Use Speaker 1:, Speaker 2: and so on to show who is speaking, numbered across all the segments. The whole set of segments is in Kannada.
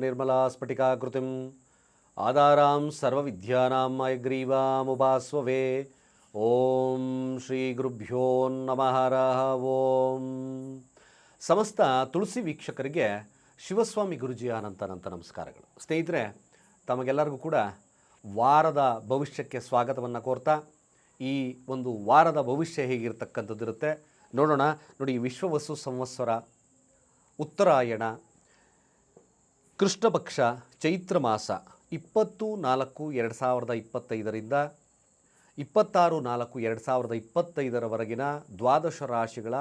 Speaker 1: ನಿರ್ಮಲಾ ಸ್ಫಟಿಕಾಕೃತಿಂ ಆಧಾರಾಂ ಸರ್ವವಿದ್ಯಾನಾಂ ಅಯಗ್ರೀವಾಮುಪಾಸ್ವವೇ ಓಂ ಶ್ರೀ ಗುರುಭ್ಯೋ ನಮಃ ಓಂ ಸಮಸ್ತ ತುಳಸಿ ವೀಕ್ಷಕರಿಗೆ ಶಿವಸ್ವಾಮಿ ಗುರುಜಿ ಅನಂತ ನಮಸ್ಕಾರಗಳು ಸ್ನೇಹಿತರೆ, ತಮಗೆಲ್ಲರಿಗೂ ಕೂಡ ವಾರದ ಭವಿಷ್ಯಕ್ಕೆ ಸ್ವಾಗತವನ್ನು ಕೋರ್ತಾ, ಈ ಒಂದು ವಾರದ ಭವಿಷ್ಯ ಹೇಗಿರ್ತಕ್ಕಂಥದ್ದಿರುತ್ತೆ ನೋಡೋಣ. ನೋಡಿ, ವಿಶ್ವವಸು ಸಂವತ್ಸರ ಉತ್ತರಾಯಣ ಕೃಷ್ಣ ಪಕ್ಷ ಚೈತ್ರ ಮಾಸ ಇಪ್ಪತ್ತು ನಾಲ್ಕು ಎರಡು ಸಾವಿರದ ಇಪ್ಪತ್ತೈದರಿಂದ ಇಪ್ಪತ್ತಾರು ನಾಲ್ಕು ಎರಡು ಸಾವಿರದ ಇಪ್ಪತ್ತೈದರವರೆಗಿನ ದ್ವಾದಶ ರಾಶಿಗಳ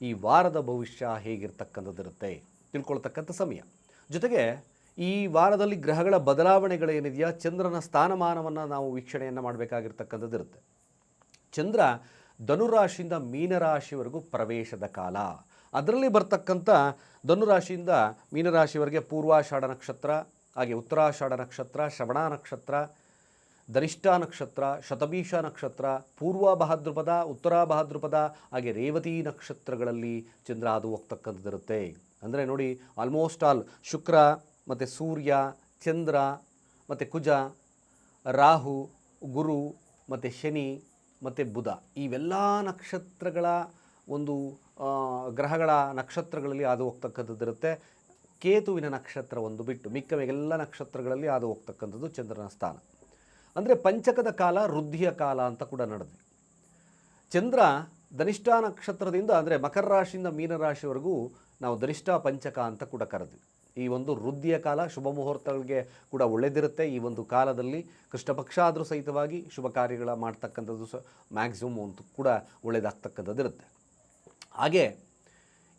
Speaker 1: ಈ ವಾರದ ಭವಿಷ್ಯ ಹೇಗಿರ್ತಕ್ಕಂಥದ್ದಿರುತ್ತೆ ತಿಳ್ಕೊಳ್ತಕ್ಕಂಥ ಸಮಯ. ಜೊತೆಗೆ ಈ ವಾರದಲ್ಲಿ ಗ್ರಹಗಳ ಬದಲಾವಣೆಗಳೇನಿದೆಯಾ ಚಂದ್ರನ ಸ್ಥಾನಮಾನವನ್ನು ನಾವು ವೀಕ್ಷಣೆಯನ್ನು ಮಾಡಬೇಕಾಗಿರ್ತಕ್ಕಂಥದ್ದಿರುತ್ತೆ. ಚಂದ್ರ ಧನುರಾಶಿಯಿಂದ ಮೀನರಾಶಿವರೆಗೂ ಪ್ರವೇಶದ ಕಾಲ. ಅದರಲ್ಲಿ ಬರ್ತಕ್ಕಂಥ ಧನುರಾಶಿಯಿಂದ ಮೀನರಾಶಿವರೆಗೆ ಪೂರ್ವಾಷಾಢ ನಕ್ಷತ್ರ, ಹಾಗೆ ಉತ್ತರಾಷಾಢ ನಕ್ಷತ್ರ, ಶ್ರವಣ ನಕ್ಷತ್ರ, ಧನಿಷ್ಠ ನಕ್ಷತ್ರ, ಶತಭೀಷ ನಕ್ಷತ್ರ, ಪೂರ್ವ ಬಹಾದ್ರಪದ ಉತ್ತರ ಬಹಾದ್ರಪದ ಹಾಗೆ ರೇವತಿ ನಕ್ಷತ್ರಗಳಲ್ಲಿ ಚಂದ್ರ ಅದು ಹೋಗ್ತಕ್ಕಂಥದ್ದಿರುತ್ತೆ. ಅಂದರೆ ನೋಡಿ ಆಲ್ಮೋಸ್ಟ್ ಆಲ್ ಶುಕ್ರ, ಮತ್ತು ಸೂರ್ಯ, ಚಂದ್ರ, ಮತ್ತು ಕುಜ, ರಾಹು, ಗುರು, ಮತ್ತು ಶನಿ, ಮತ್ತು ಬುಧ, ಇವೆಲ್ಲ ನಕ್ಷತ್ರಗಳ ಒಂದು ಗ್ರಹಗಳ ನಕ್ಷತ್ರಗಳಲ್ಲಿ ಅದು ಹೋಗ್ತಕ್ಕಂಥದ್ದಿರುತ್ತೆ. ಕೇತುವಿನ ನಕ್ಷತ್ರ ಒಂದು ಬಿಟ್ಟು ಮಿಕ್ಕ ಎಲ್ಲ ನಕ್ಷತ್ರಗಳಲ್ಲಿ ಅದು ಹೋಗ್ತಕ್ಕಂಥದ್ದು ಚಂದ್ರನ ಸ್ಥಾನ. ಅಂದರೆ ಪಂಚಕದ ಕಾಲ, ವೃದ್ಧಿಯ ಕಾಲ ಅಂತ ಕೂಡ ನಡೆದಿದೆ. ಚಂದ್ರ ಧನಿಷ್ಠ ನಕ್ಷತ್ರದಿಂದ ಅಂದರೆ ಮಕರ ರಾಶಿಯಿಂದ ಮೀನರಾಶಿವರೆಗೂ ನಾವು ಧನಿಷ್ಠ, ಪಂಚಕ ಅಂತ ಕೂಡ ಕರೆದ್ವಿ. ಈ ಒಂದು ವೃದ್ಧಿಯ ಕಾಲ ಶುಭ ಮುಹೂರ್ತಗಳಿಗೆ ಕೂಡ ಒಳ್ಳೆದಿರುತ್ತೆ. ಈ ಒಂದು ಕಾಲದಲ್ಲಿ ಕೃಷ್ಣಪಕ್ಷ ಆದರೂ ಸಹಿತವಾಗಿ ಶುಭ ಕಾರ್ಯಗಳ ಮಾಡ್ತಕ್ಕಂಥದ್ದು ಸ ಮ್ಯಾಕ್ಸಿಮಮ್ ಅಂತೂ ಕೂಡ ಒಳ್ಳೆಯದಾಗ್ತಕ್ಕಂಥದ್ದು ಇರುತ್ತೆ ಹಾಗೆ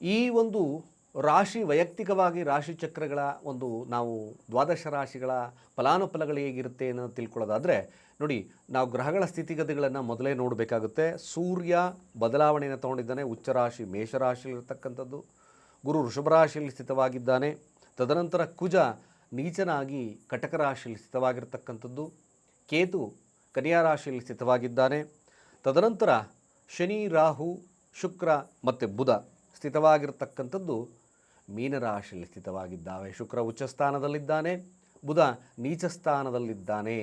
Speaker 1: ಈ ಒಂದು ರಾಶಿ ವೈಯಕ್ತಿಕವಾಗಿ ರಾಶಿ ಚಕ್ರಗಳ ಒಂದು ನಾವು ದ್ವಾದಶ ರಾಶಿಗಳ ಫಲಾನುಫಲಗಳು ಹೇಗಿರುತ್ತೆ ಅನ್ನೋದು ತಿಳ್ಕೊಳ್ಳೋದಾದರೆ, ನೋಡಿ, ನಾವು ಗ್ರಹಗಳ ಸ್ಥಿತಿಗತಿಗಳನ್ನು ಮೊದಲೇ ನೋಡಬೇಕಾಗುತ್ತೆ. ಸೂರ್ಯ ಬದಲಾವಣೆಯನ್ನು ತಗೊಂಡಿದ್ದಾನೆ, ಉಚ್ಚ ರಾಶಿ ಮೇಷರಾಶಿಯಲ್ಲಿರ್ತಕ್ಕಂಥದ್ದು ಗುರು ವೃಷಭ ರಾಶಿಯಲ್ಲಿ ಸ್ಥಿತವಾಗಿದ್ದಾನೆ. ತದನಂತರ ಕುಜ ನೀಚನಾಗಿ ಕಟಕ ರಾಶಿಯಲ್ಲಿ ಸ್ಥಿತವಾಗಿರ್ತಕ್ಕಂಥದ್ದು. ಕೇತು ಕನ್ಯಾ ರಾಶಿಯಲ್ಲಿ ಸ್ಥಿತವಾಗಿದ್ದಾನೆ. ತದನಂತರ ಶನಿ, ರಾಹು ಶುಕ್ರ ಮತ್ತು ಬುಧ ಸ್ಥಿತವಾಗಿರ್ತಕ್ಕಂಥದ್ದು ಮೀನರಾಶಿಯಲ್ಲಿ ಸ್ಥಿತವಾಗಿದ್ದಾವೆ. ಶುಕ್ರ ಉಚ್ಚ ಸ್ಥಾನದಲ್ಲಿದ್ದಾನೆ ಬುಧ ನೀಚ ಸ್ಥಾನದಲ್ಲಿದ್ದಾನೆ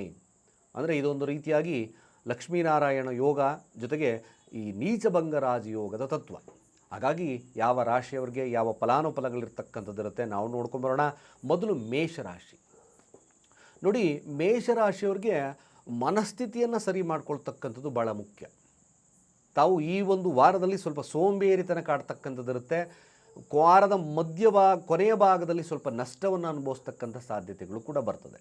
Speaker 1: ಅಂದರೆ ಇದೊಂದು ರೀತಿಯಾಗಿ ಲಕ್ಷ್ಮೀನಾರಾಯಣ ಯೋಗ ಜೊತೆಗೆ ಈ ನೀಚಭಂಗ ಯೋಗದ ತತ್ವ. ಹಾಗಾಗಿ ಯಾವ ರಾಶಿಯವರಿಗೆ ಯಾವ ಫಲಾನುಫಲಗಳಿರ್ತಕ್ಕಂಥದ್ದಿರುತ್ತೆ ನಾವು ನೋಡ್ಕೊಂಬರೋಣ ಮೊದಲು ಮೇಷರಾಶಿ. ನೋಡಿ, ಮೇಷರಾಶಿಯವ್ರಿಗೆ ಮನಸ್ಥಿತಿಯನ್ನು ಸರಿ ಮಾಡ್ಕೊಳ್ತಕ್ಕಂಥದ್ದು ಭಾಳ ಮುಖ್ಯ. ತಾವು ಈ ಒಂದು ವಾರದಲ್ಲಿ ಸ್ವಲ್ಪ ಸೋಂಬೇರಿತನ ಕಾಡ್ತಕ್ಕಂಥದ್ದಿರುತ್ತೆ. ವಾರದ ಮಧ್ಯ ಭಾಗ ಕೊನೆಯ ಭಾಗದಲ್ಲಿ ಸ್ವಲ್ಪ ನಷ್ಟವನ್ನು ಅನುಭವಿಸ್ತಕ್ಕಂಥ ಸಾಧ್ಯತೆಗಳು ಕೂಡ ಬರ್ತದೆ.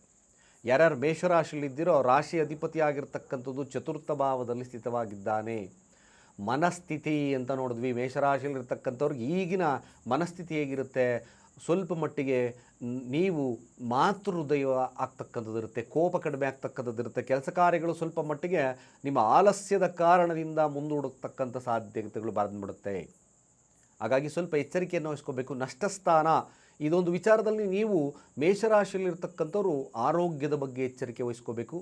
Speaker 1: ಯಾರ್ಯಾರು ಮೇಷರಾಶಿಯಲ್ಲಿದ್ದೀರೋ ರಾಶಿ ಅಧಿಪತಿ ಆಗಿರ್ತಕ್ಕಂಥದ್ದು ಚತುರ್ಥ ಭಾವದಲ್ಲಿ ಸ್ಥಿತವಾಗಿದ್ದಾನೆ. ಮನಸ್ಥಿತಿ ಅಂತ ನೋಡಿದ್ವಿ. ಮೇಷರಾಶಿಯಲ್ಲಿರ್ತಕ್ಕಂಥವ್ರಿಗೆ ಈಗಿನ ಮನಸ್ಥಿತಿ ಹೇಗಿರುತ್ತೆ? ಸ್ವಲ್ಪ ಮಟ್ಟಿಗೆ ನೀವು ಮಾತೃ ಹೃದಯ ಆಗ್ತಕ್ಕಂಥದ್ದಿರುತ್ತೆ ಕೋಪ ಕಡಿಮೆ ಆಗ್ತಕ್ಕಂಥದ್ದಿರುತ್ತೆ ಕೆಲಸ ಕಾರ್ಯಗಳು ಸ್ವಲ್ಪ ಮಟ್ಟಿಗೆ ನಿಮ್ಮ ಆಲಸ್ಯದ ಕಾರಣದಿಂದ ಮುಂದೂಡತಕ್ಕಂಥ ಸಾಧ್ಯತೆಗಳು ಬಂದ್ಬಿಡುತ್ತೆ. ಹಾಗಾಗಿ ಸ್ವಲ್ಪ ಎಚ್ಚರಿಕೆಯನ್ನು ವಹಿಸ್ಕೋಬೇಕು. ನಷ್ಟಸ್ಥಾನ, ಇದೊಂದು ವಿಚಾರದಲ್ಲಿ ನೀವು ಮೇಷರಾಶಿಯಲ್ಲಿರ್ತಕ್ಕಂಥವ್ರು ಆರೋಗ್ಯದ ಬಗ್ಗೆ ಎಚ್ಚರಿಕೆ ವಹಿಸ್ಕೋಬೇಕು.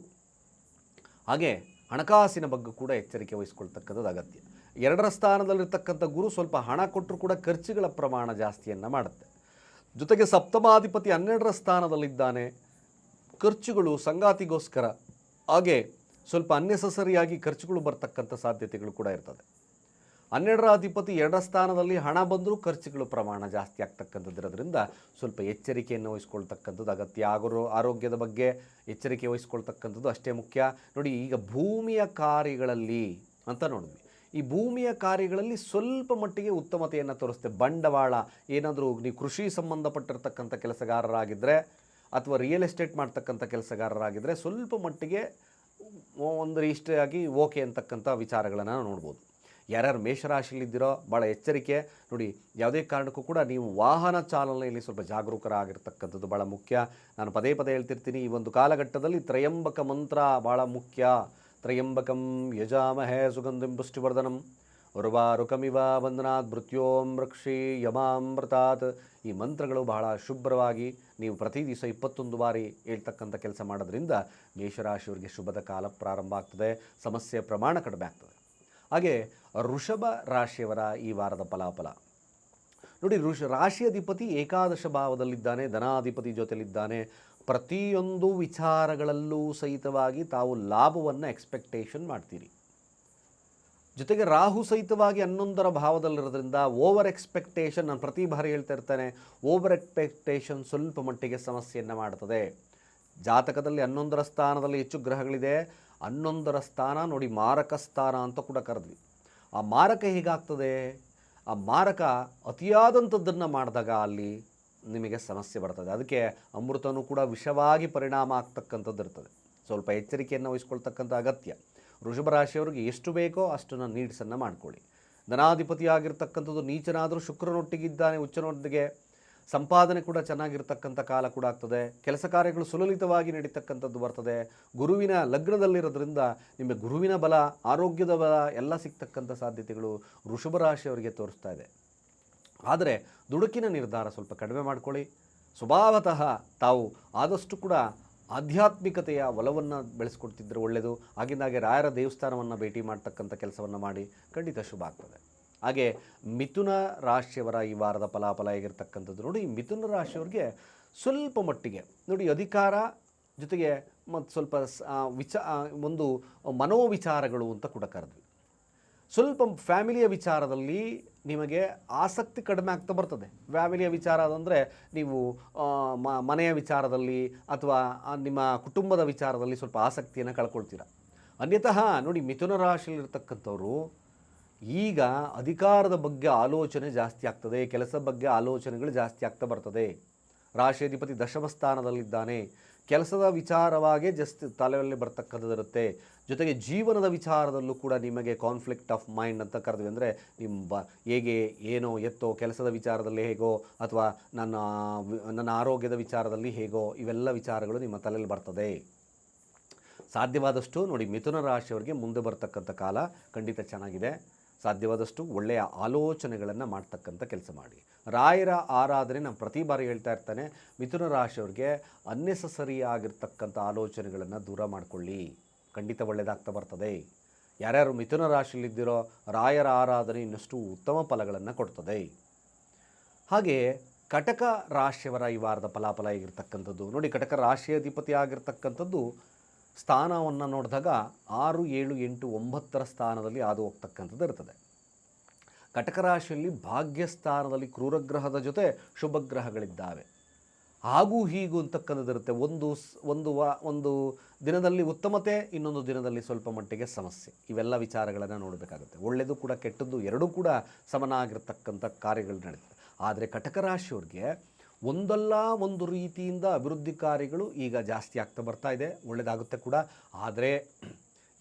Speaker 1: ಹಾಗೆ ಹಣಕಾಸಿನ ಬಗ್ಗೆ ಕೂಡ ಎಚ್ಚರಿಕೆ ವಹಿಸ್ಕೊಳ್ತಕ್ಕಂಥದ್ದು ಅಗತ್ಯ. ಎರಡರ ಸ್ಥಾನದಲ್ಲಿರ್ತಕ್ಕಂಥ ಗುರು ಸ್ವಲ್ಪ ಹಣ ಕೊಟ್ಟರು ಕೂಡ ಖರ್ಚುಗಳ ಪ್ರಮಾಣ ಜಾಸ್ತಿಯನ್ನು ಮಾಡುತ್ತೆ. ಜೊತೆಗೆ ಸಪ್ತಮಾಧಿಪತಿ ಹನ್ನೆರಡರ ಸ್ಥಾನದಲ್ಲಿದ್ದಾನೆ. ಖರ್ಚುಗಳು ಸಂಗಾತಿಗೋಸ್ಕರ. ಹಾಗೆ ಸ್ವಲ್ಪ ಅನ್ನೆಸಸರಿಯಾಗಿ ಖರ್ಚುಗಳು ಬರ್ತಕ್ಕಂಥ ಸಾಧ್ಯತೆಗಳು ಕೂಡ ಇರ್ತದೆ. ಹನ್ನೆರಡರ ಅಧಿಪತಿ ಎರಡರ ಸ್ಥಾನದಲ್ಲಿ ಹಣ ಬಂದರೂ ಖರ್ಚುಗಳು ಪ್ರಮಾಣ ಜಾಸ್ತಿ ಆಗ್ತಕ್ಕಂಥದ್ದಿರೋದ್ರಿಂದ ಸ್ವಲ್ಪ ಎಚ್ಚರಿಕೆಯನ್ನು ವಹಿಸ್ಕೊಳ್ತಕ್ಕಂಥದ್ದು ಅಗತ್ಯ. ಆಗೋ ಆರೋಗ್ಯದ ಬಗ್ಗೆ ಎಚ್ಚರಿಕೆ ವಹಿಸ್ಕೊಳ್ತಕ್ಕಂಥದ್ದು ಅಷ್ಟೇ ಮುಖ್ಯ. ನೋಡಿ, ಈಗ ಭೂಮಿಯ ಕಾರ್ಯಗಳಲ್ಲಿ ಅಂತ ನೋಡಿದ್ವಿ. ಈ ಭೂಮಿಯ ಕಾರ್ಯಗಳಲ್ಲಿ ಸ್ವಲ್ಪ ಮಟ್ಟಿಗೆ ಉತ್ತಮತೆಯನ್ನು ತೋರಿಸುತ್ತೆ ಬಂಡವಾಳ, ಏನಾದರೂ ನೀವು ಕೃಷಿ ಸಂಬಂಧಪಟ್ಟಿರ್ತಕ್ಕಂಥ ಕೆಲಸಗಾರರಾಗಿದ್ದರೆ ಅಥವಾ ರಿಯಲ್ ಎಸ್ಟೇಟ್ ಮಾಡ್ತಕ್ಕಂಥ ಕೆಲಸಗಾರರಾಗಿದ್ದರೆ ಸ್ವಲ್ಪ ಮಟ್ಟಿಗೆ ಒಂದು ಇಷ್ಟಾಗಿ ಓಕೆ ಅಂತಕ್ಕಂಥ ವಿಚಾರಗಳನ್ನು ನೋಡ್ಬೋದು. ಯಾರ್ಯಾರು ಮೇಷರಾಶಿಯಲ್ಲಿದ್ದೀರೋ ಭಾಳ ಎಚ್ಚರಿಕೆ. ನೋಡಿ, ಯಾವುದೇ ಕಾರಣಕ್ಕೂ ಕೂಡ ನೀವು ವಾಹನ ಚಾಲನೆಯಲ್ಲಿ ಸ್ವಲ್ಪ ಜಾಗರೂಕರಾಗಿರ್ತಕ್ಕಂಥದ್ದು ಭಾಳ ಮುಖ್ಯ. ನಾನು ಪದೇ ಪದೇ ಹೇಳ್ತಿರ್ತೀನಿ, ಈ ಒಂದು ಕಾಲಘಟ್ಟದಲ್ಲಿ ತ್ರಯಂಬಕ ಮಂತ್ರ ಭಾಳ ಮುಖ್ಯ. ತ್ರಯಂಬಕಂ ಯಜಾಮಹೇ ಸುಗಂಧಿಂ ಪುಷ್ಟಿವರ್ಧನಂ ಉರ್ವಾರುಕಮಿವ ವಂದನಾತ್ ಮೃತ್ಯೋಂ ರಕ್ಷಿ ಯಮಾಮೃತಾತ್ ಈ ಮಂತ್ರಗಳು ಬಹಳ ಶುಭ್ರವಾಗಿ ನೀವು ಪ್ರತಿ ದಿವಸ ಇಪ್ಪತ್ತೊಂದು ಬಾರಿ ಹೇಳ್ತಕ್ಕಂಥ ಕೆಲಸ ಮಾಡೋದ್ರಿಂದ ಮೇಷರಾಶಿಯವರಿಗೆ ಶುಭದ ಕಾಲ ಪ್ರಾರಂಭ ಆಗ್ತದೆ, ಸಮಸ್ಯೆ ಪ್ರಮಾಣ ಕಡಿಮೆ ಆಗ್ತದೆ. ಹಾಗೆ ಋಷಭ ರಾಶಿಯವರ ಈ ವಾರದ ಫಲಾಫಲ. ನೋಡಿ ಋಷ ರಾಶಿಯಧಿಪತಿ ಏಕಾದಶ ಭಾವದಲ್ಲಿದ್ದಾನೆ, ಧನಾಧಿಪತಿ ಜೊತೆಲಿದ್ದಾನೆ ಪ್ರತಿಯೊಂದು ವಿಚಾರಗಳಲ್ಲೂ ಸಹಿತವಾಗಿ ತಾವು ಲಾಭವನ್ನು ಎಕ್ಸ್ಪೆಕ್ಟೇಷನ್ ಮಾಡ್ತೀರಿ. ಜೊತೆಗೆ ರಾಹು ಸಹಿತವಾಗಿ ಹನ್ನೊಂದರ ಭಾವದಲ್ಲಿರೋದ್ರಿಂದ ಓವರ್ ಎಕ್ಸ್ಪೆಕ್ಟೇಷನ್ ನಾನು ಪ್ರತಿ ಬಾರಿ ಹೇಳ್ತಾ ಇರ್ತೇನೆ ಓವರ್ ಎಕ್ಸ್ಪೆಕ್ಟೇಷನ್ ಸ್ವಲ್ಪ ಮಟ್ಟಿಗೆ ಸಮಸ್ಯೆಯನ್ನು ಮಾಡ್ತದೆ. ಜಾತಕದಲ್ಲಿ ಹನ್ನೊಂದರ ಸ್ಥಾನದಲ್ಲಿ ಹೆಚ್ಚು ಗ್ರಹಗಳಿದೆ, ಹನ್ನೊಂದರ ಸ್ಥಾನ ನೋಡಿ ಮಾರಕ ಸ್ಥಾನ ಅಂತ ಕೂಡ ಕರೆದ್ವಿ. ಆ ಮಾರಕ ಹೇಗಾಗ್ತದೆ? ಆ ಮಾರಕ ಅತಿಯಾದಂಥದ್ದನ್ನು ಮಾಡಿದಾಗ ಅಲ್ಲಿ ನಿಮಗೆ ಸಮಸ್ಯೆ ಬರ್ತದೆ. ಅದಕ್ಕೆ ಅಮೃತನೂ ಕೂಡ ವಿಷವಾಗಿ ಪರಿಣಾಮ ಆಗ್ತಕ್ಕಂಥದ್ದು ಇರ್ತದೆ. ಸ್ವಲ್ಪ ಎಚ್ಚರಿಕೆಯನ್ನು ವಹಿಸ್ಕೊಳ್ತಕ್ಕಂಥ ಅಗತ್ಯ. ರಾಶಿಯವರಿಗೆ ಎಷ್ಟು ಬೇಕೋ ಅಷ್ಟನ್ನು ನೀಡ್ಸನ್ನು ಮಾಡ್ಕೊಳ್ಳಿ. ಧನಾಧಿಪತಿಯಾಗಿರ್ತಕ್ಕಂಥದ್ದು ನೀಚನಾದರೂ ಶುಕ್ರನೊಟ್ಟಿಗಿದ್ದಾನೆ ಉಚ್ಚನೊಟ್ಟಿಗೆ ಸಂಪಾದನೆ ಕೂಡ ಚೆನ್ನಾಗಿರ್ತಕ್ಕಂಥ ಕಾಲ ಕೂಡ ಆಗ್ತದೆ. ಕೆಲಸ ಕಾರ್ಯಗಳು ಸುಲಲಿತವಾಗಿ ನಡೀತಕ್ಕಂಥದ್ದು ಬರ್ತದೆ. ಗುರುವಿನ ಲಗ್ನದಲ್ಲಿರೋದ್ರಿಂದ ನಿಮಗೆ ಗುರುವಿನ ಬಲ, ಆರೋಗ್ಯದ ಬಲ ಎಲ್ಲ ಸಿಗ್ತಕ್ಕಂಥ ಸಾಧ್ಯತೆಗಳು ರಾಶಿಯವರಿಗೆ ತೋರಿಸ್ತಾ ಇದೆ. ಆದರೆ ದುಡುಕಿನ ನಿರ್ಧಾರ ಸ್ವಲ್ಪ ಕಡಿಮೆ ಮಾಡಿಕೊಳ್ಳಿ. ಸ್ವಭಾವತಃ ತಾವು ಆದಷ್ಟು ಕೂಡ ಆಧ್ಯಾತ್ಮಿಕತೆಯ ಒಲವನ್ನು ಬೆಳೆಸ್ಕೊಡ್ತಿದ್ರೆ ಒಳ್ಳೆಯದು ಆಗಿಂದಾಗೆ ರಾಯರ ದೇವಸ್ಥಾನವನ್ನು ಭೇಟಿ ಮಾಡ್ತಕ್ಕಂಥ ಕೆಲಸವನ್ನು ಮಾಡಿ ಖಂಡಿತ ಶುಭ ಆಗ್ತದೆ. ಹಾಗೆ ಮಿಥುನ ರಾಶಿಯವರ ಈ ವಾರದ ಫಲಾಫಲ ಹೇಗಿರ್ತಕ್ಕಂಥದ್ದು ನೋಡಿ, ಮಿಥುನ ರಾಶಿಯವರಿಗೆ ಸ್ವಲ್ಪ ಮಟ್ಟಿಗೆ ನೋಡಿ, ಅಧಿಕಾರ ಜೊತೆಗೆ ಮತ್ತು ಸ್ವಲ್ಪ ವಿಚ ಒಂದು ಮನೋವಿಚಾರಗಳು ಅಂತ ಕೂಡ ಕರೆದ್ವಿ. ಸ್ವಲ್ಪ ಫ್ಯಾಮಿಲಿಯ ವಿಚಾರದಲ್ಲಿ ನಿಮಗೆ ಆಸಕ್ತಿ ಕಡಿಮೆ ಆಗ್ತಾ ಬರ್ತದೆ. ಫ್ಯಾಮಿಲಿಯ ವಿಚಾರ ಅಂದರೆ ನೀವು ಮನೆಯ ವಿಚಾರದಲ್ಲಿ ಅಥವಾ ನಿಮ್ಮ ಕುಟುಂಬದ ವಿಚಾರದಲ್ಲಿ ಸ್ವಲ್ಪ ಆಸಕ್ತಿಯನ್ನು ಕಳ್ಕೊಳ್ತೀರ? ಅನ್ಯತಃ ನೋಡಿ ಮಿಥುನ ರಾಶಿಯಲ್ಲಿರ್ತಕ್ಕಂಥವ್ರು ಈಗ ಅಧಿಕಾರದ ಬಗ್ಗೆ ಆಲೋಚನೆ ಜಾಸ್ತಿ ಆಗ್ತದೆ, ಕೆಲಸದ ಬಗ್ಗೆ ಆಲೋಚನೆಗಳು ಜಾಸ್ತಿ ಆಗ್ತಾ ಬರ್ತದೆ. ರಾಶಿಯಧಿಪತಿ ದಶಮ ಸ್ಥಾನದಲ್ಲಿದ್ದಾನೆ. ಕೆಲಸದ ವಿಚಾರವಾಗೇ ಜಸ್ಟ್ ತಲೆಯಲ್ಲಿ ಬರ್ತಕ್ಕಂಥದ್ದು ಇರುತ್ತೆ. ಜೊತೆಗೆ ಜೀವನದ ವಿಚಾರದಲ್ಲೂ ಕೂಡ ನಿಮಗೆ ಕಾನ್ಫ್ಲಿಕ್ಟ್ ಆಫ್ ಮೈಂಡ್ ಅಂತ ಕರೆದ್ವಿ. ಅಂದರೆ ನಿಮ್ಮ ಬ, ಹೇಗೆ, ಏನೋ, ಎತ್ತೋ, ಕೆಲಸದ ವಿಚಾರದಲ್ಲಿ ಹೇಗೋ, ಅಥವಾ ನನ್ನ ನನ್ನ ಆರೋಗ್ಯದ ವಿಚಾರದಲ್ಲಿ ಹೇಗೋ, ಇವೆಲ್ಲ ವಿಚಾರಗಳು ನಿಮ್ಮ ತಲೆಯಲ್ಲಿ ಬರ್ತದೆ. ಸಾಧ್ಯವಾದಷ್ಟು ನೋಡಿ ಮಿಥುನ ರಾಶಿಯವರಿಗೆ ಮುಂದೆ ಬರ್ತಕ್ಕಂಥ ಕಾಲ ಖಂಡಿತ ಚೆನ್ನಾಗಿದೆ. ಸಾಧ್ಯವಾದಷ್ಟು ಒಳ್ಳೆಯ ಆಲೋಚನೆಗಳನ್ನು ಮಾಡ್ತಕ್ಕಂಥ ಕೆಲಸ ಮಾಡಿ. ರಾಯರ ಆರಾಧನೆ ನಾನು ಪ್ರತಿ ಬಾರಿ ಹೇಳ್ತಾ ಇರ್ತಾನೆ, ಮಿಥುನ ರಾಶಿಯವ್ರಿಗೆ ಅನ್ನೆಸಸರಿ ಆಗಿರ್ತಕ್ಕಂಥ ಆಲೋಚನೆಗಳನ್ನು ದೂರ ಮಾಡಿಕೊಳ್ಳಿ. ಖಂಡಿತ ಒಳ್ಳೆಯದಾಗ್ತಾ ಬರ್ತದೆ. ಯಾರ್ಯಾರು ಮಿಥುನ ರಾಶಿಯಲ್ಲಿದ್ದಿರೋ ರಾಯರ ಆರಾಧನೆ ಇನ್ನಷ್ಟು ಉತ್ತಮ ಫಲಗಳನ್ನು ಕೊಡ್ತದೆ. ಹಾಗೆ ಕಟಕ ರಾಶಿಯವರ ಈ ವಾರದ ಫಲಾಫಲ ಆಗಿರ್ತಕ್ಕಂಥದ್ದು, ನೋಡಿ ಕಟಕ ರಾಶಿಯ ಅಧಿಪತಿ ಆಗಿರ್ತಕ್ಕಂಥದ್ದು ಸ್ಥಾನವನ್ನು ನೋಡಿದಾಗ ಆರು, ಏಳು, ಎಂಟು, ಒಂಬತ್ತರ ಸ್ಥಾನದಲ್ಲಿ ಹಾದು ಹೋಗ್ತಕ್ಕಂಥದ್ದು ಇರ್ತದೆ. ಕಟಕ ರಾಶಿಯಲ್ಲಿ ಭಾಗ್ಯಸ್ಥಾನದಲ್ಲಿ ಕ್ರೂರಗ್ರಹದ ಜೊತೆ ಶುಭಗ್ರಹಗಳಿದ್ದಾವೆ ಹಾಗೂ ಹೀಗೂ ಅಂತಕ್ಕಂಥದ್ದು ಇರುತ್ತೆ. ಒಂದು ಒಂದು ವಾ, ಒಂದು ದಿನದಲ್ಲಿ ಉತ್ತಮತೆ, ಇನ್ನೊಂದು ದಿನದಲ್ಲಿ ಸ್ವಲ್ಪ ಮಟ್ಟಿಗೆ ಸಮಸ್ಯೆ. ಇವೆಲ್ಲ ವಿಚಾರಗಳನ್ನು ನೋಡಬೇಕಾಗುತ್ತೆ. ಒಳ್ಳೆಯದು ಕೂಡ ಕೆಟ್ಟದ್ದು ಎರಡೂ ಕೂಡ ಸಮನಾಗಿರ್ತಕ್ಕಂಥ ಕಾರ್ಯಗಳು ನಡೀತದೆ ಆದರೆ ಕಟಕ ರಾಶಿಯವ್ರಿಗೆ ಒಂದಲ್ಲ ಒಂದು ರೀತಿಯಿಂದ ಅಭಿವೃದ್ಧಿ ಕಾರ್ಯಗಳು ಈಗ ಜಾಸ್ತಿ ಆಗ್ತಾ ಬರ್ತಾ ಇದೆ. ಒಳ್ಳೆಯದಾಗುತ್ತೆ ಕೂಡ. ಆದರೆ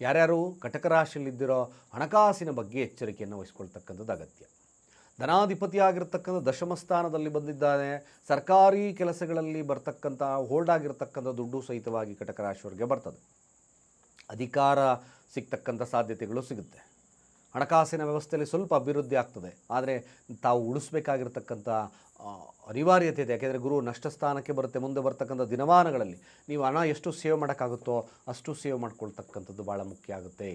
Speaker 1: ಯಾರ್ಯಾರು ಕಟಕ ರಾಶಿಯಲ್ಲಿದ್ದಿರೋ ಹಣಕಾಸಿನ ಬಗ್ಗೆ ಎಚ್ಚರಿಕೆಯನ್ನು ವಹಿಸ್ಕೊಳ್ತಕ್ಕಂಥದ್ದು ಅಗತ್ಯ. ಧನಾಧಿಪತಿಯಾಗಿರ್ತಕ್ಕಂಥ ದಶಮ ಸ್ಥಾನದಲ್ಲಿ ಬಂದಿದ್ದಾನೆ. ಸರ್ಕಾರಿ ಕೆಲಸಗಳಲ್ಲಿ ಬರ್ತಕ್ಕಂಥ, ಹೋಲ್ಡ್ ಆಗಿರ್ತಕ್ಕಂಥ ದುಡ್ಡು ಸಹಿತವಾಗಿ ಕಟಕ ರಾಶಿಯವರಿಗೆ ಬರ್ತದೆ. ಅಧಿಕಾರ ಸಿಗ್ತಕ್ಕಂಥ ಸಾಧ್ಯತೆಗಳು ಸಿಗುತ್ತೆ. ಹಣಕಾಸಿನ ವ್ಯವಸ್ಥೆಯಲ್ಲಿ ಸ್ವಲ್ಪ ಅಭಿವೃದ್ಧಿ ಆಗ್ತದೆ. ಆದರೆ ತಾವು ಉಳಿಸ್ಬೇಕಾಗಿರ್ತಕ್ಕಂಥ ಅನಿವಾರ್ಯತೆ ಇದೆ. ಯಾಕೆಂದರೆ ಗುರು ನಷ್ಟ ಸ್ಥಾನಕ್ಕೆ ಬರುತ್ತೆ, ಮುಂದೆ ಬರ್ತಕ್ಕಂಥ ದಿನಮಾನಗಳಲ್ಲಿ. ನೀವು ಹಣ ಎಷ್ಟು ಸೇವ್ ಮಾಡೋಕ್ಕಾಗುತ್ತೋ ಅಷ್ಟು ಸೇವ್ ಮಾಡ್ಕೊಳ್ತಕ್ಕಂಥದ್ದು ಭಾಳ ಮುಖ್ಯ ಆಗುತ್ತೆ.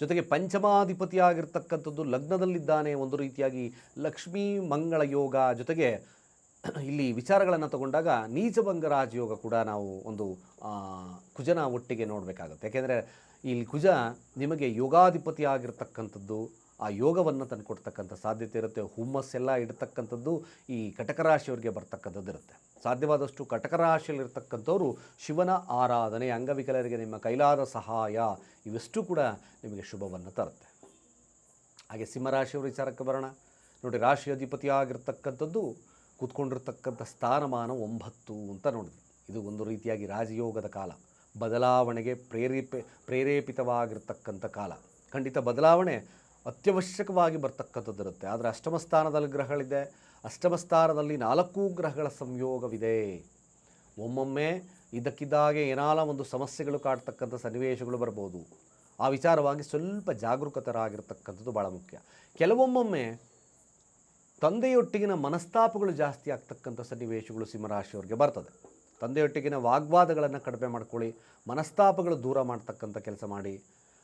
Speaker 1: ಜೊತೆಗೆ ಪಂಚಮಾಧಿಪತಿಯಾಗಿರ್ತಕ್ಕಂಥದ್ದು ಲಗ್ನದಲ್ಲಿದ್ದಾನೆ ಒಂದು ರೀತಿಯಾಗಿ ಲಕ್ಷ್ಮೀ ಮಂಗಳ ಯೋಗ. ಜೊತೆಗೆ ಇಲ್ಲಿ ವಿಚಾರಗಳನ್ನು ತಗೊಂಡಾಗ ನೀಚಭಂಗ ರಾಜಯೋಗ ಕೂಡ ನಾವು ಒಂದು ಕುಜನ ಒಟ್ಟಿಗೆ ನೋಡಬೇಕಾಗುತ್ತೆ. ಯಾಕೆಂದರೆ ಇಲ್ಲಿ ಕುಜ ನಿಮಗೆ ಯೋಗಾಧಿಪತಿ ಆಗಿರತಕ್ಕಂಥದ್ದು, ಆ ಯೋಗವನ್ನು ತಂದುಕೊಡ್ತಕ್ಕಂಥ ಸಾಧ್ಯತೆ ಇರುತ್ತೆ ಹುಮ್ಮಸ್ಸೆಲ್ಲ ಇಡ್ತಕ್ಕಂಥದ್ದು ಈ ಕಟಕ ರಾಶಿಯವರಿಗೆ ಬರ್ತಕ್ಕಂಥದ್ದು ಇರುತ್ತೆ. ಸಾಧ್ಯವಾದಷ್ಟು ಕಟಕ ರಾಶಿಯಲ್ಲಿರ್ತಕ್ಕಂಥವ್ರು ಶಿವನ ಆರಾಧನೆ, ಅಂಗವಿಕಲರಿಗೆ ನಿಮ್ಮ ಕೈಲಾದ ಸಹಾಯ, ಇವೆಷ್ಟು ಕೂಡ ನಿಮಗೆ ಶುಭವನ್ನು ತರುತ್ತೆ. ಹಾಗೆ ಸಿಂಹರಾಶಿಯವರ ವಿಚಾರಕ್ಕೆ ಬರೋಣ. ನೋಡಿ, ರಾಶಿ ಅಧಿಪತಿ ಕೂತ್ಕೊಂಡಿರ್ತಕ್ಕಂಥ ಸ್ಥಾನಮಾನ ಒಂಬತ್ತು ಅಂತ ನೋಡಿದ್ವಿ. ಇದು ಒಂದು ರೀತಿಯಾಗಿ ರಾಜಯೋಗದ ಕಾಲ. ಬದಲಾವಣೆಗೆ ಪ್ರೇರೇಪ, ಪ್ರೇರೇಪಿತವಾಗಿರ್ತಕ್ಕಂಥ ಕಾಲ. ಖಂಡಿತ ಬದಲಾವಣೆ ಅತ್ಯವಶ್ಯಕವಾಗಿ ಬರ್ತಕ್ಕಂಥದ್ದಿರುತ್ತೆ ಆದರೆ ಅಷ್ಟಮ ಸ್ಥಾನದಲ್ಲಿ ಗ್ರಹಗಳಿದೆ. ಅಷ್ಟಮ ಸ್ಥಾನದಲ್ಲಿ ನಾಲ್ಕು ಗ್ರಹಗಳ ಸಂಯೋಗವಿದೆ. ಒಮ್ಮೊಮ್ಮೆ ಇದಕ್ಕಿದ್ದಾಗೆ ಏನಾಲ ಒಂದು ಸಮಸ್ಯೆಗಳು ಕಾಡ್ತಕ್ಕಂಥ ಸನ್ನಿವೇಶಗಳು ಬರ್ಬೋದು. ಆ ವಿಚಾರವಾಗಿ ಸ್ವಲ್ಪ ಜಾಗರೂಕತರಾಗಿರ್ತಕ್ಕಂಥದ್ದು ಭಾಳ ಮುಖ್ಯ. ಕೆಲವೊಮ್ಮೊಮ್ಮೆ ತಂದೆಯೊಟ್ಟಿಗಿನ ಮನಸ್ತಾಪಗಳು ಜಾಸ್ತಿ ಆಗ್ತಕ್ಕಂಥ ಸನ್ನಿವೇಶಗಳು ಸಿಂಹರಾಶಿಯವ್ರಿಗೆ ಬರ್ತದೆ. ತಂದೆಯೊಟ್ಟಿಗಿನ ವಾಗ್ವಾದಗಳನ್ನು ಕಡಿಮೆ ಮಾಡ್ಕೊಳ್ಳಿ, ಮನಸ್ತಾಪಗಳು ದೂರ ಮಾಡ್ತಕ್ಕಂಥ ಕೆಲಸ ಮಾಡಿ.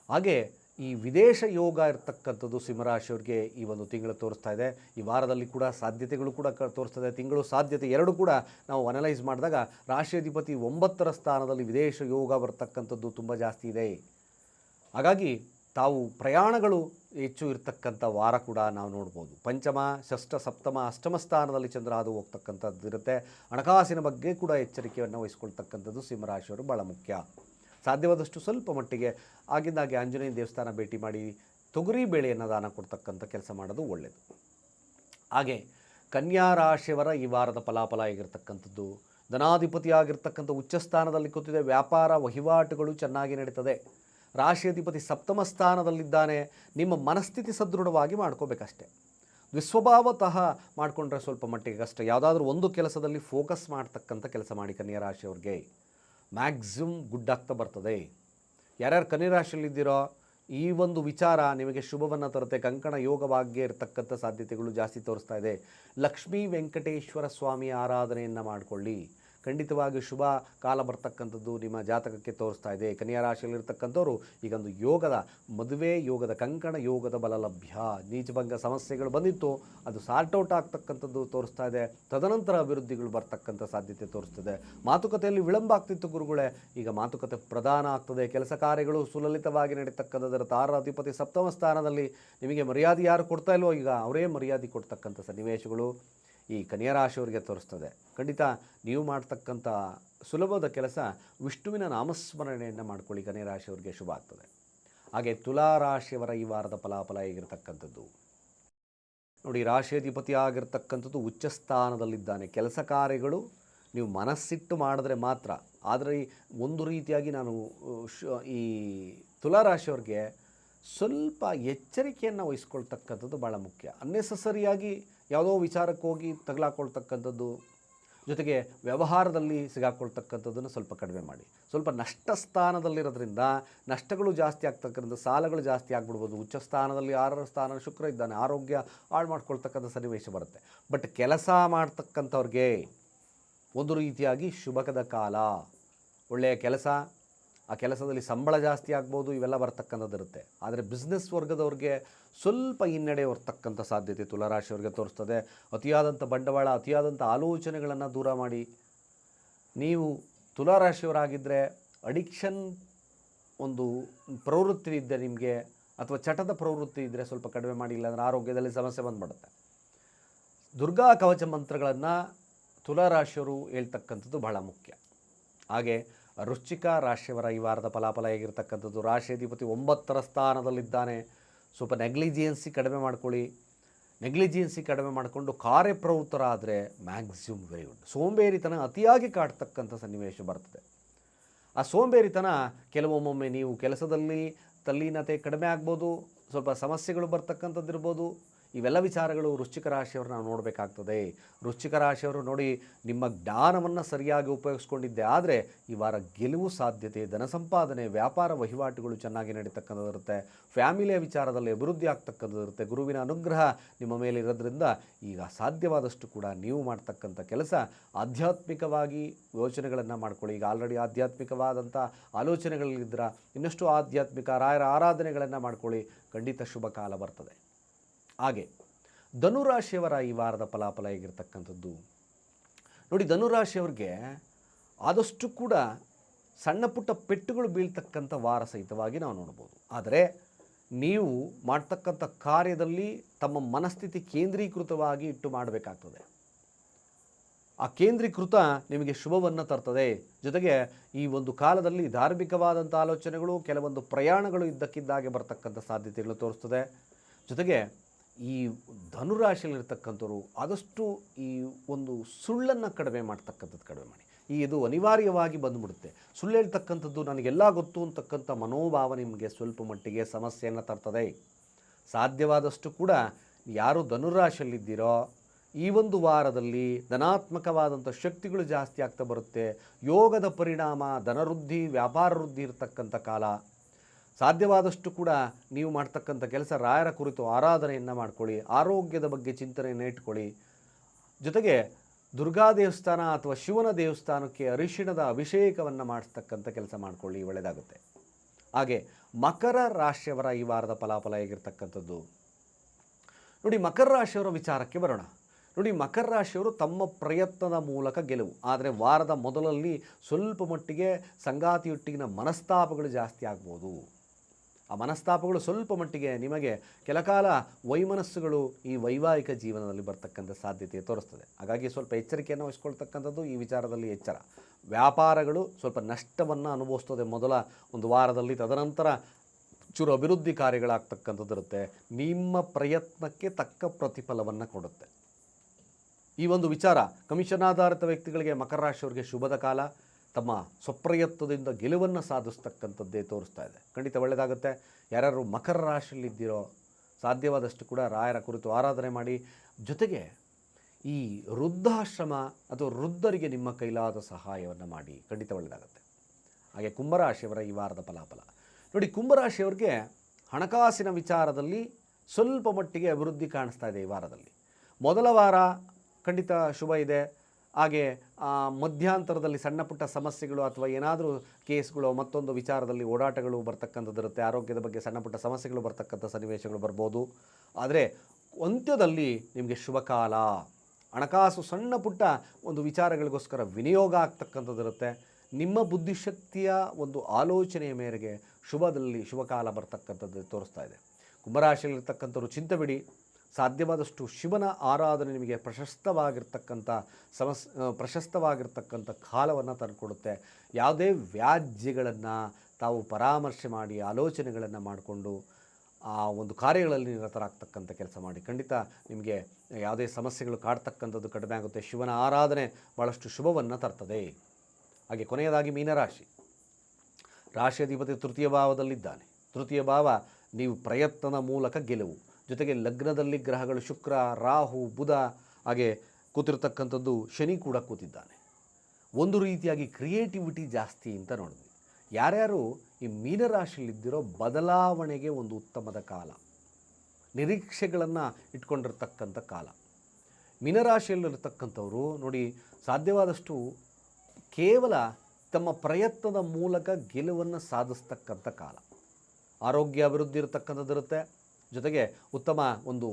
Speaker 1: ಹಾಗೆ ಈ ವಿದೇಶ ಯೋಗ ಇರತಕ್ಕಂಥದ್ದು ಸಿಂಹರಾಶಿಯವ್ರಿಗೆ ಈ ಒಂದು ತಿಂಗಳು ತೋರಿಸ್ತಾ ಇದೆ. ಈ ವಾರದಲ್ಲಿ ಕೂಡ ಸಾಧ್ಯತೆಗಳು ಕೂಡ ಕ ತೋರಿಸ್ತಾ ಇದೆ. ತಿಂಗಳು ಸಾಧ್ಯತೆ ಎರಡು ಕೂಡ ನಾವು ಅನಲೈಸ್ ಮಾಡಿದಾಗ ರಾಶಿಯಾಧಿಪತಿ ಒಂಬತ್ತರ ಸ್ಥಾನದಲ್ಲಿ ವಿದೇಶ ಯೋಗ ಬರ್ತಕ್ಕಂಥದ್ದು ತುಂಬ ಜಾಸ್ತಿ ಇದೆ. ಹಾಗಾಗಿ ತಾವು ಪ್ರಯಾಣಗಳು ಹೆಚ್ಚು ಇರತಕ್ಕಂಥ ವಾರ ಕೂಡ ನಾವು ನೋಡ್ಬೋದು. ಪಂಚಮ, ಷಷ್ಠ, ಸಪ್ತಮ, ಅಷ್ಟಮ ಸ್ಥಾನದಲ್ಲಿ ಚಂದ್ರ ಅದು ಹೋಗ್ತಕ್ಕಂಥದ್ದು ಇರುತ್ತೆ. ಹಣಕಾಸಿನ ಬಗ್ಗೆ ಕೂಡ ಎಚ್ಚರಿಕೆಯನ್ನು ವಹಿಸ್ಕೊಳ್ತಕ್ಕಂಥದ್ದು ಸಿಂಹರಾಶಿಯವರು ಭಾಳ ಮುಖ್ಯ. ಸಾಧ್ಯವಾದಷ್ಟು ಸ್ವಲ್ಪ ಮಟ್ಟಿಗೆ ಆಗಿಂದಾಗೆ ಆಂಜನೇಯ ದೇವಸ್ಥಾನ ಭೇಟಿ ಮಾಡಿ ತೊಗರಿ ಬೇಳೆಯನ್ನು ದಾನ ಕೊಡ್ತಕ್ಕಂಥ ಕೆಲಸ ಮಾಡೋದು ಒಳ್ಳೆಯದು ಹಾಗೆ ಕನ್ಯಾ ರಾಶಿಯವರ ಈ ವಾರದ ಫಲಾಫಲ ಆಗಿರ್ತಕ್ಕಂಥದ್ದು ಧನಾಧಿಪತಿಯಾಗಿರ್ತಕ್ಕಂಥ ಉಚ್ಚ ಸ್ಥಾನದಲ್ಲಿ ಕೂತಿದೆ. ವ್ಯಾಪಾರ ವಹಿವಾಟುಗಳು ಚೆನ್ನಾಗಿ ನಡೀತದೆ. ರಾಶಿಯಾಧಿಪತಿ ಸಪ್ತಮ ಸ್ಥಾನದಲ್ಲಿದ್ದಾನೆ, ನಿಮ್ಮ ಮನಸ್ಥಿತಿ ಸದೃಢವಾಗಿ ಮಾಡ್ಕೋಬೇಕಷ್ಟೆ. ವಿಸ್ವಭಾವತಃ ಮಾಡಿಕೊಂಡ್ರೆ ಸ್ವಲ್ಪ ಮಟ್ಟಿಗೆ ಕಷ್ಟ. ಯಾವುದಾದ್ರೂ ಒಂದು ಕೆಲಸದಲ್ಲಿ ಫೋಕಸ್ ಮಾಡ್ತಕ್ಕಂಥ ಕೆಲಸ ಮಾಡಿ ಕನ್ಯಾ ರಾಶಿಯವ್ರಿಗೆ ಮ್ಯಾಕ್ಸಿಮಮ್ ಗುಡ್ ಆಗ್ತಾ ಬರ್ತದೆ. ಯಾರ್ಯಾರು ಕನ್ಯಾ ರಾಶಿಯಲ್ಲಿದ್ದೀರೋ ಈ ಒಂದು ವಿಚಾರ ನಿಮಗೆ ಶುಭವನ್ನು ತರುತ್ತೆ. ಕಂಕಣ ಯೋಗವಾಗ್ಯ ಇರತಕ್ಕಂಥ ಸಾಧ್ಯತೆಗಳು ಜಾಸ್ತಿ ತೋರಿಸ್ತಾ ಇದೆ. ಲಕ್ಷ್ಮೀ ವೆಂಕಟೇಶ್ವರ ಸ್ವಾಮಿ ಆರಾಧನೆಯನ್ನು ಮಾಡಿಕೊಳ್ಳಿ. ಖಂಡಿತವಾಗಿ ಶುಭ ಕಾಲ ಬರ್ತಕ್ಕಂಥದ್ದು ನಿಮ್ಮ ಜಾತಕಕ್ಕೆ ತೋರಿಸ್ತಾ ಇದೆ. ಕನ್ಯಾ ರಾಶಿಯಲ್ಲಿರ್ತಕ್ಕಂಥವ್ರು ಈಗೊಂದು ಯೋಗದ ಮದುವೆ, ಯೋಗದ ಕಂಕಣ, ಯೋಗದ ಬಲ ಲಭ್ಯ. ನೀಚಭಂಗ ಸಮಸ್ಯೆಗಳು ಬಂದಿತ್ತು, ಅದು ಸಾರ್ಟ್ ಔಟ್ ಆಗ್ತಕ್ಕಂಥದ್ದು ತೋರಿಸ್ತಾ ಇದೆ. ತದನಂತರ ಅಭಿವೃದ್ಧಿಗಳು ಬರ್ತಕ್ಕಂಥ ಸಾಧ್ಯತೆ ತೋರಿಸ್ತದೆ. ಮಾತುಕತೆಯಲ್ಲಿ ವಿಳಂಬ ಆಗ್ತಿತ್ತು ಗುರುಗಳೇ. ಈಗ ಮಾತುಕತೆ ಪ್ರಧಾನ ಆಗ್ತದೆ. ಕೆಲಸ ಕಾರ್ಯಗಳು ಸುಲಲಿತವಾಗಿ ನಡೀತಕ್ಕಂಥದ್ದರ ತಾರಾಧಿಪತಿ ಸಪ್ತಮ ಸ್ಥಾನದಲ್ಲಿ ನಿಮಗೆ ಮರ್ಯಾದೆ ಯಾರು ಕೊಡ್ತಾ ಇಲ್ವೋ, ಈಗ ಅವರೇ ಮರ್ಯಾದೆ ಕೊಡ್ತಕ್ಕಂಥ ಸನ್ನಿವೇಶಗಳು. ಈ ಕನ್ಯಾ ರಾಶಿಯವರಿಗೆ ತೋರಿಸ್ತದೆ. ಖಂಡಿತ ನೀವು ಮಾಡ್ತಕ್ಕಂಥ ಸುಲಭದ ಕೆಲಸ ವಿಷ್ಣುವಿನ ನಾಮಸ್ಮರಣೆಯನ್ನು ಮಾಡ್ಕೊಳ್ಳಿ, ಕನ್ಯಾ ರಾಶಿಯವರಿಗೆ ಶುಭ ಆಗ್ತದೆ. ಹಾಗೆ ತುಲಾ ರಾಶಿಯವರ ಈ ವಾರದ ಫಲಾಫಲ ಹೇಗಿರ್ತಕ್ಕಂಥದ್ದು? ನೋಡಿ, ರಾಶಿಯಾಧಿಪತಿ ಆಗಿರ್ತಕ್ಕಂಥದ್ದು ಉಚ್ಚ ಸ್ಥಾನದಲ್ಲಿದ್ದಾನೆ. ಕೆಲಸ ಕಾರ್ಯಗಳು ನೀವು ಮನಸ್ಸಿಟ್ಟು ಮಾಡಿದ್ರೆ ಮಾತ್ರ. ಆದರೆ ಒಂದು ರೀತಿಯಾಗಿ ನಾನು ಈ ತುಲಾರಾಶಿಯವ್ರಿಗೆ ಸ್ವಲ್ಪ ಎಚ್ಚರಿಕೆಯನ್ನು ವಹಿಸ್ಕೊಳ್ತಕ್ಕಂಥದ್ದು ಭಾಳ ಮುಖ್ಯ. ಅನ್ನೆಸಸರಿಯಾಗಿ ಯಾವುದೋ ವಿಚಾರಕ್ಕೆ ಹೋಗಿ ತಗಲಾಕೊಳ್ತಕ್ಕಂಥದ್ದು, ಜೊತೆಗೆ ವ್ಯವಹಾರದಲ್ಲಿ ಸಿಗಾಕೊಳ್ತಕ್ಕಂಥದ್ದನ್ನು ಸ್ವಲ್ಪ ಕಡಿಮೆ ಮಾಡಿ. ಸ್ವಲ್ಪ ನಷ್ಟ ಸ್ಥಾನದಲ್ಲಿರೋದ್ರಿಂದ ನಷ್ಟಗಳು ಜಾಸ್ತಿ ಆಗ್ತಕ್ಕಂಥ, ಸಾಲಗಳು ಜಾಸ್ತಿ ಆಗ್ಬಿಡ್ಬೋದು. ಉಚ್ಚ ಸ್ಥಾನದಲ್ಲಿ ಆರರ ಸ್ಥಾನ ಶುಕ್ರ ಇದ್ದಾನೆ, ಆರೋಗ್ಯ ಹಾಳು ಮಾಡ್ಕೊಳ್ತಕ್ಕಂಥ ಸನ್ನಿವೇಶ ಬರುತ್ತೆ. ಬಟ್ ಕೆಲಸ ಮಾಡ್ತಕ್ಕಂಥವ್ರಿಗೆ ಒಂದು ರೀತಿಯಾಗಿ ಶುಭಕದ ಕಾಲ. ಒಳ್ಳೆಯ ಕೆಲಸ ಆ ಕೆಲಸದಲ್ಲಿ ಸಂಬಳ ಜಾಸ್ತಿ ಆಗ್ಬೋದು, ಇವೆಲ್ಲ ಬರ್ತಕ್ಕಂಥದ್ದಿರುತ್ತೆ. ಆದರೆ ಬಿಸ್ನೆಸ್ ವರ್ಗದವ್ರಿಗೆ ಸ್ವಲ್ಪ ಹಿನ್ನಡೆ ಬರ್ತಕ್ಕಂಥ ಸಾಧ್ಯತೆ ತುಲಾರಾಶಿಯವ್ರಿಗೆ ತೋರಿಸ್ತದೆ. ಅತಿಯಾದಂಥ ಬಂಡವಾಳ, ಅತಿಯಾದಂಥ ಆಲೋಚನೆಗಳನ್ನು ದೂರ ಮಾಡಿ. ನೀವು ತುಲಾರಾಶಿಯವರಾಗಿದ್ದರೆ ಅಡಿಕ್ಷನ್ ಒಂದು ಪ್ರವೃತ್ತಿ ಇದ್ದರೆ ನಿಮಗೆ, ಅಥವಾ ಚಟದ ಪ್ರವೃತ್ತಿ ಇದ್ದರೆ ಸ್ವಲ್ಪ ಕಡಿಮೆ ಮಾಡಿ, ಇಲ್ಲಾಂದರೆ ಆರೋಗ್ಯದಲ್ಲಿ ಸಮಸ್ಯೆ ಬಂದ್ಬಿಡುತ್ತೆ. ದುರ್ಗಾ ಕವಚ ಮಂತ್ರಗಳನ್ನು ತುಲಾರಾಶಿಯವರು ಹೇಳ್ತಕ್ಕಂಥದ್ದು ಬಹಳ ಮುಖ್ಯ. ಹಾಗೆ ವೃಶ್ಚಿಕ ರಾಶಿಯವರ ಈ ವಾರದ ಫಲಾಫಲ ಹೇಗಿರ್ತಕ್ಕಂಥದ್ದು? ರಾಶಿಯಾಧಿಪತಿ ಒಂಬತ್ತರ ಸ್ಥಾನದಲ್ಲಿದ್ದಾನೆ. ಸ್ವಲ್ಪ ನೆಗ್ಲಿಜಿಯನ್ಸಿ ಕಡಿಮೆ ಮಾಡ್ಕೊಳ್ಳಿ. ನೆಗ್ಲಿಜಿಯನ್ಸಿ ಕಡಿಮೆ ಮಾಡಿಕೊಂಡು ಕಾರ್ಯಪ್ರವೃತ್ತರಾದರೆ ಮ್ಯಾಕ್ಸಿಮಮ್ ವೆರಿ ಗುಡ್ ಸೋಂಬೇರಿತನ ಅತಿಯಾಗಿ ಕಾಡ್ತಕ್ಕಂಥ ಸನ್ನಿವೇಶ ಬರ್ತದೆ. ಆ ಸೋಂಬೇರಿತನ ಕೆಲವೊಮ್ಮೊಮ್ಮೆ ನೀವು ಕೆಲಸದಲ್ಲಿ ತಲ್ಲೀನತೆ ಕಡಿಮೆ ಆಗ್ಬೋದು, ಸ್ವಲ್ಪ ಸಮಸ್ಯೆಗಳು ಬರ್ತಕ್ಕಂಥದ್ದು ಇರ್ಬೋದು ಇವೆಲ್ಲ ವಿಚಾರಗಳು ವೃಶ್ಚಿಕ ರಾಶಿಯವರು ನಾವು ನೋಡಬೇಕಾಗ್ತದೆ. ವೃಶ್ಚಿಕ ರಾಶಿಯವರು ನೋಡಿ ನಿಮ್ಮ ಜ್ಞಾನವನ್ನು ಸರಿಯಾಗಿ ಉಪಯೋಗಿಸ್ಕೊಂಡಿದ್ದೆ ಆದರೆ ಈ ವಾರ ಗೆಲುವು ಸಾಧ್ಯತೆ, ಧನ ಸಂಪಾದನೆ, ವ್ಯಾಪಾರ ವಹಿವಾಟುಗಳು ಚೆನ್ನಾಗಿ ನಡೀತಕ್ಕಂಥದ್ದು ಇರುತ್ತೆ. ಫ್ಯಾಮಿಲಿಯ ವಿಚಾರದಲ್ಲಿ ಅಭಿವೃದ್ಧಿ ಆಗ್ತಕ್ಕಂಥದ್ದು ಇರುತ್ತೆ. ಗುರುವಿನ ಅನುಗ್ರಹ ನಿಮ್ಮ ಮೇಲೆ ಇರೋದ್ರಿಂದ ಈಗ ಸಾಧ್ಯವಾದಷ್ಟು ಕೂಡ ನೀವು ಮಾಡ್ತಕ್ಕಂಥ ಕೆಲಸ ಆಧ್ಯಾತ್ಮಿಕವಾಗಿ ಯೋಚನೆಗಳನ್ನು ಮಾಡ್ಕೊಳ್ಳಿ. ಈಗ ಆಲ್ರೆಡಿ ಆಧ್ಯಾತ್ಮಿಕವಾದಂಥ ಆಲೋಚನೆಗಳಿದ್ದರೆ, ಇನ್ನಷ್ಟು ಆಧ್ಯಾತ್ಮಿಕ ರಾಯರ ಆರಾಧನೆಗಳನ್ನು ಮಾಡ್ಕೊಳ್ಳಿ. ಖಂಡಿತ ಶುಭ ಕಾಲ ಬರ್ತದೆ. ಹಾಗೆ ಧನುರಾಶಿಯವರ ಈ ವಾರದ ಫಲಾಫಲ ಹೇಗಿರ್ತಕ್ಕಂಥದ್ದು? ನೋಡಿ, ಧನುರಾಶಿಯವ್ರಿಗೆ ಆದಷ್ಟು ಕೂಡ ಸಣ್ಣ ಪುಟ್ಟ ಪೆಟ್ಟುಗಳು ಬೀಳ್ತಕ್ಕಂಥ ವಾರ ಸಹಿತವಾಗಿ ನಾವು ನೋಡ್ಬೋದು. ಆದರೆ ನೀವು ಮಾಡ್ತಕ್ಕಂಥ ಕಾರ್ಯದಲ್ಲಿ ತಮ್ಮ ಮನಸ್ಥಿತಿ ಕೇಂದ್ರೀಕೃತವಾಗಿ ಇಟ್ಟು ಮಾಡಬೇಕಾಗ್ತದೆ. ಆ ಕೇಂದ್ರೀಕೃತ ನಿಮಗೆ ಶುಭವನ್ನು ತರ್ತದೆ. ಜೊತೆಗೆ ಈ ಒಂದು ಕಾಲದಲ್ಲಿ ಧಾರ್ಮಿಕವಾದಂಥ ಆಲೋಚನೆಗಳು, ಕೆಲವೊಂದು ಪ್ರಯಾಣಗಳು ಇದ್ದಕ್ಕಿದ್ದಾಗೆ ಬರ್ತಕ್ಕಂಥ ಸಾಧ್ಯತೆಗಳು ತೋರಿಸ್ತದೆ. ಜೊತೆಗೆ ಈ ಧನುರಾಶಿಯಲ್ಲಿರ್ತಕ್ಕಂಥವ್ರು ಆದಷ್ಟು ಈ ಒಂದು ಸುಳ್ಳನ್ನು ಕಡಿಮೆ ಮಾಡ್ತಕ್ಕಂಥದ್ದು ಕಡಿಮೆ ಮಾಡಿ. ಈ ಇದು ಅನಿವಾರ್ಯವಾಗಿ ಬಂದುಬಿಡುತ್ತೆ. ಸುಳ್ಳು ಹೇಳ್ತಕ್ಕಂಥದ್ದು ನನಗೆಲ್ಲ ಗೊತ್ತು ಅಂತಕ್ಕಂಥ ಮನೋಭಾವ ನಿಮಗೆ ಸ್ವಲ್ಪ ಮಟ್ಟಿಗೆ ಸಮಸ್ಯೆಯನ್ನು ತರ್ತದೆ. ಸಾಧ್ಯವಾದಷ್ಟು ಕೂಡ ಯಾರು ಧನುರಾಶಿಯಲ್ಲಿದ್ದೀರೋ ಈ ಒಂದು ವಾರದಲ್ಲಿ ಧನಾತ್ಮಕವಾದಂಥ ಶಕ್ತಿಗಳು ಜಾಸ್ತಿ ಆಗ್ತಾ ಬರುತ್ತೆ. ಯೋಗದ ಪರಿಣಾಮ, ಧನವೃದ್ಧಿ, ವ್ಯಾಪಾರ ವೃದ್ಧಿ ಇರತಕ್ಕಂಥ ಕಾಲ ಸಾಧ್ಯವಾದಷ್ಟು ಕೂಡ ನೀವು ಮಾಡ್ತಕ್ಕಂಥ ಕೆಲಸ ರಾಯರ ಕುರಿತು ಆರಾಧನೆಯನ್ನು ಮಾಡ್ಕೊಳ್ಳಿ, ಆರೋಗ್ಯದ ಬಗ್ಗೆ ಚಿಂತನೆಯನ್ನು ಇಟ್ಕೊಳ್ಳಿ. ಜೊತೆಗೆ ದುರ್ಗಾ ದೇವಸ್ಥಾನ ಅಥವಾ ಶಿವನ ದೇವಸ್ಥಾನಕ್ಕೆ ಅರಿಶಿಣದ ಅಭಿಷೇಕವನ್ನು ಮಾಡಿಸ್ತಕ್ಕಂಥ ಕೆಲಸ ಮಾಡಿಕೊಳ್ಳಿ ಒಳ್ಳೆಯದಾಗುತ್ತೆ ಹಾಗೆ ಮಕರ ರಾಶಿಯವರ ಈ ವಾರದ ಫಲಾಫಲ ಹೇಗಿರ್ತಕ್ಕಂಥದ್ದು? ನೋಡಿ, ಮಕರ ರಾಶಿಯವರ ವಿಚಾರಕ್ಕೆ ಬರೋಣ. ನೋಡಿ, ಮಕರ ರಾಶಿಯವರು ತಮ್ಮ ಪ್ರಯತ್ನದ ಮೂಲಕ ಗೆಲುವು. ಆದರೆ ವಾರದ ಮೊದಲಲ್ಲಿ ಸ್ವಲ್ಪ ಮಟ್ಟಿಗೆ ಸಂಗಾತಿಯೊಟ್ಟಿಗಿನ ಮನಸ್ತಾಪಗಳು ಜಾಸ್ತಿ ಆಗ್ಬೋದು. ಆ ಮನಸ್ತಾಪಗಳು ಸ್ವಲ್ಪ ಮಟ್ಟಿಗೆ ನಿಮಗೆ ಕೆಲಕಾಲ ವೈಮನಸ್ಸುಗಳು ಈ ವೈವಾಹಿಕ ಜೀವನದಲ್ಲಿ ಬರ್ತಕ್ಕಂಥ ಸಾಧ್ಯತೆ ತೋರಿಸ್ತದೆ. ಹಾಗಾಗಿ ಸ್ವಲ್ಪ ಎಚ್ಚರಿಕೆಯನ್ನು ವಹಿಸ್ಕೊಳ್ತಕ್ಕಂಥದ್ದು ಈ ವಿಚಾರದಲ್ಲಿ ಎಚ್ಚರ. ವ್ಯಾಪಾರಗಳು ಸ್ವಲ್ಪ ನಷ್ಟವನ್ನು ಅನುಭವಿಸ್ತದೆ ಮೊದಲ ಒಂದು ವಾರದಲ್ಲಿ, ತದನಂತರ ಚೂರು ಅಭಿವೃದ್ಧಿ ಕಾರ್ಯಗಳಾಗ್ತಕ್ಕಂಥದ್ದು ಇರುತ್ತೆ. ನಿಮ್ಮ ಪ್ರಯತ್ನಕ್ಕೆ ತಕ್ಕ ಪ್ರತಿಫಲವನ್ನು ಕೊಡುತ್ತೆ. ಈ ಒಂದು ವಿಚಾರ ಕಮಿಷನ್ ಆಧಾರಿತ ವ್ಯಕ್ತಿಗಳಿಗೆ ಮಕರ ರಾಶಿಯವರಿಗೆ ಶುಭದ ಕಾಲ. ತಮ್ಮ ಸ್ವಪ್ರಯತ್ನದಿಂದ ಗೆಲುವನ್ನು ಸಾಧಿಸ್ತಕ್ಕಂಥದ್ದೇ ತೋರಿಸ್ತಾ ಇದೆ. ಖಂಡಿತ ಒಳ್ಳೆಯದಾಗುತ್ತೆ ಯಾರ್ಯಾರು ಮಕರ ರಾಶಿಯಲ್ಲಿದ್ದೀರೋ ಸಾಧ್ಯವಾದಷ್ಟು ಕೂಡ ರಾಯರ ಕುರಿತು ಆರಾಧನೆ ಮಾಡಿ, ಜೊತೆಗೆ ಈ ವೃದ್ಧಾಶ್ರಮ ಅಥವಾ ವೃದ್ಧರಿಗೆ ನಿಮ್ಮ ಕೈಲಾದ ಸಹಾಯವನ್ನು ಮಾಡಿ. ಖಂಡಿತ ಒಳ್ಳೆಯದಾಗುತ್ತೆ ಹಾಗೆ ಕುಂಭರಾಶಿಯವರ ಈ ವಾರದ ಫಲಾಫಲ. ನೋಡಿ, ಕುಂಭರಾಶಿಯವರಿಗೆ ಹಣಕಾಸಿನ ವಿಚಾರದಲ್ಲಿ ಸ್ವಲ್ಪ ಮಟ್ಟಿಗೆ ಅಭಿವೃದ್ಧಿ ಕಾಣಿಸ್ತಾ ಇದೆ ಈ ವಾರದಲ್ಲಿ. ಮೊದಲ ವಾರ ಖಂಡಿತ ಶುಭ ಇದೆ. ಹಾಗೆ ಮಧ್ಯಾಂತರದಲ್ಲಿ ಸಣ್ಣ ಪುಟ್ಟ ಸಮಸ್ಯೆಗಳು ಅಥವಾ ಏನಾದರೂ ಕೇಸ್ಗಳು, ಮತ್ತೊಂದು ವಿಚಾರದಲ್ಲಿ ಓಡಾಟಗಳು ಬರ್ತಕ್ಕಂಥದ್ದು ಇರುತ್ತೆ. ಆರೋಗ್ಯದ ಬಗ್ಗೆ ಸಣ್ಣ ಪುಟ್ಟ ಸಮಸ್ಯೆಗಳು ಬರ್ತಕ್ಕಂಥ ಸನ್ನಿವೇಶಗಳು ಬರ್ಬೋದು. ಆದರೆ, ಅಂತ್ಯದಲ್ಲಿ ನಿಮಗೆ ಶುಭಕಾಲ ಹಣಕಾಸು ಸಣ್ಣ ಪುಟ್ಟ ಒಂದು ವಿಚಾರಗಳಿಗೋಸ್ಕರ ವಿನಿಯೋಗ ಆಗ್ತಕ್ಕಂಥದ್ದಿರುತ್ತೆ ನಿಮ್ಮ ಬುದ್ಧಿಶಕ್ತಿಯ ಒಂದು ಆಲೋಚನೆಯ ಮೇರೆಗೆ ಶುಭದಲ್ಲಿ ಶುಭಕಾಲ ಬರ್ತಕ್ಕಂಥದ್ದು ತೋರಿಸ್ತಾ ಇದೆ. ಕುಂಭರಾಶಿಯಲ್ಲಿರ್ತಕ್ಕಂಥವ್ರು ಚಿಂತೆ ಬಿಡಿ. ಸಾಧ್ಯವಾದಷ್ಟು ಶಿವನ ಆರಾಧನೆ ನಿಮಗೆ ಪ್ರಶಸ್ತವಾಗಿರ್ತಕ್ಕಂಥ ಸಮಸ್ ಪ್ರಶಸ್ತವಾಗಿರ್ತಕ್ಕಂಥ ಕಾಲವನ್ನು ತಂದುಕೊಡುತ್ತೆ. ಯಾವುದೇ ವ್ಯಾಜ್ಯಗಳನ್ನು ತಾವು ಪರಾಮರ್ಶೆ ಮಾಡಿ, ಆಲೋಚನೆಗಳನ್ನು ಮಾಡಿಕೊಂಡು, ಆ ಒಂದು ಕಾರ್ಯಗಳಲ್ಲಿ ನಿರತರಾಗ್ತಕ್ಕಂಥ ಕೆಲಸ ಮಾಡಿ. ಖಂಡಿತ ನಿಮಗೆ ಯಾವುದೇ ಸಮಸ್ಯೆಗಳು ಕಾಡ್ತಕ್ಕಂಥದ್ದು ಕಡಿಮೆ ಆಗುತ್ತೆ. ಶಿವನ ಆರಾಧನೆ ಭಾಳಷ್ಟು ಶುಭವನ್ನು ತರ್ತದೆ. ಹಾಗೆ ಕೊನೆಯದಾಗಿ ಮೀನರಾಶಿ. ರಾಶಿ ಅಧಿಪತಿ ತೃತೀಯ ಭಾವದಲ್ಲಿದ್ದಾನೆ. ತೃತೀಯ ಭಾವ, ನೀವು ಪ್ರಯತ್ನದ ಮೂಲಕ ಗೆಲುವು. ಜೊತೆಗೆ ಲಗ್ನದಲ್ಲಿ ಗ್ರಹಗಳು ಶುಕ್ರ, ರಾಹು, ಬುಧ ಹಾಗೆ ಕೂತಿರ್ತಕ್ಕಂಥದ್ದು ಶನಿ ಕೂಡ ಕೂತಿದ್ದಾನೆ. ಒಂದು ರೀತಿಯಾಗಿ ಕ್ರಿಯೇಟಿವಿಟಿ ಜಾಸ್ತಿ ಅಂತ ನೋಡಿದ್ವಿ. ಯಾರ್ಯಾರು ಈ ಮೀನರಾಶಿಯಲ್ಲಿದ್ದಿರೋ ಬದಲಾವಣೆಗೆ ಒಂದು ಉತ್ತಮದ ಕಾಲ. ನಿರೀಕ್ಷೆಗಳನ್ನು ಇಟ್ಕೊಂಡಿರ್ತಕ್ಕಂಥ ಕಾಲ. ಮೀನರಾಶಿಯಲ್ಲಿರ್ತಕ್ಕಂಥವರು ನೋಡಿ ಸಾಧ್ಯವಾದಷ್ಟು ಕೇವಲ ತಮ್ಮ ಪ್ರಯತ್ನದ ಮೂಲಕ ಗೆಲುವನ್ನು ಸಾಧಿಸ್ತಕ್ಕಂಥ ಕಾಲ. ಆರೋಗ್ಯ ಅಭಿವೃದ್ಧಿ ಇರತಕ್ಕಂಥದ್ದು ಇರುತ್ತೆ ಜೊತೆಗೆ ಉತ್ತಮ ಒಂದು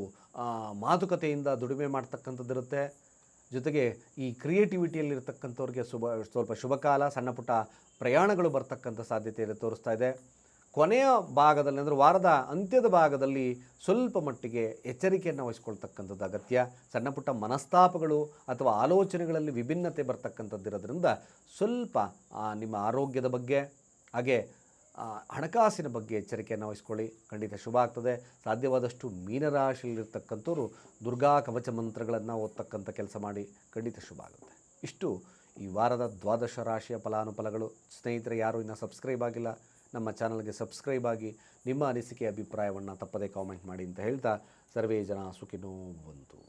Speaker 1: ಮಾತುಕತೆಯಿಂದ ದುಡಿಮೆ ಮಾಡ್ತಕ್ಕಂಥದ್ದಿರುತ್ತೆ. ಜೊತೆಗೆ ಈ ಕ್ರಿಯೇಟಿವಿಟಿಯಲ್ಲಿರ್ತಕ್ಕಂಥವ್ರಿಗೆ ಶುಭ, ಸ್ವಲ್ಪ ಶುಭಕಾಲ, ಸಣ್ಣ ಪುಟ್ಟ ಪ್ರಯಾಣಗಳು ಬರ್ತಕ್ಕಂಥ ಸಾಧ್ಯತೆ ತೋರಿಸ್ತಾ ಇದೆ. ಕೊನೆಯ ಭಾಗದಲ್ಲಿ ಅಂದರೆ ವಾರದ ಅಂತ್ಯದ ಭಾಗದಲ್ಲಿ ಸ್ವಲ್ಪ ಮಟ್ಟಿಗೆ ಎಚ್ಚರಿಕೆಯನ್ನು ವಹಿಸ್ಕೊಳ್ತಕ್ಕಂಥದ್ದು ಅಗತ್ಯ. ಸಣ್ಣ ಪುಟ್ಟ ಮನಸ್ತಾಪಗಳು ಅಥವಾ ಆಲೋಚನೆಗಳಲ್ಲಿ ವಿಭಿನ್ನತೆ ಬರ್ತಕ್ಕಂಥದ್ದಿರೋದ್ರಿಂದ ಸ್ವಲ್ಪ ನಿಮ್ಮ ಆರೋಗ್ಯದ ಬಗ್ಗೆ, ಹಾಗೆ ಹಣಕಾಸಿನ ಬಗ್ಗೆ ಎಚ್ಚರಿಕೆಯನ್ನು ವಹಿಸ್ಕೊಳ್ಳಿ. ಖಂಡಿತ ಶುಭ ಆಗ್ತದೆ. ಸಾಧ್ಯವಾದಷ್ಟು ಮೀನರಾಶಿಯಲ್ಲಿರ್ತಕ್ಕಂಥವ್ರು ದುರ್ಗಾ ಕವಚ ಮಂತ್ರಗಳನ್ನು ಓದ್ತಕ್ಕಂಥ ಕೆಲಸ ಮಾಡಿ ಖಂಡಿತ ಶುಭ ಆಗುತ್ತೆ. ಇಷ್ಟು ಈ ವಾರದ ದ್ವಾದಶ ರಾಶಿಯ ಫಲಾನುಫಲಗಳು. ಸ್ನೇಹಿತರೆ, ಯಾರು ಇನ್ನೂ ಸಬ್ಸ್ಕ್ರೈಬ್ ಆಗಿಲ್ಲ, ನಮ್ಮ ಚಾನಲ್ಗೆ ಸಬ್ಸ್ಕ್ರೈಬ್ ಆಗಿ ನಿಮ್ಮ ಅನಿಸಿಕೆ, ಅಭಿಪ್ರಾಯವನ್ನು ತಪ್ಪದೇ ಕಾಮೆಂಟ್ ಮಾಡಿ ಅಂತ ಹೇಳ್ತಾ ಸರ್ವೇ ಜನ ಸುಖಿನೋ ಬಂತು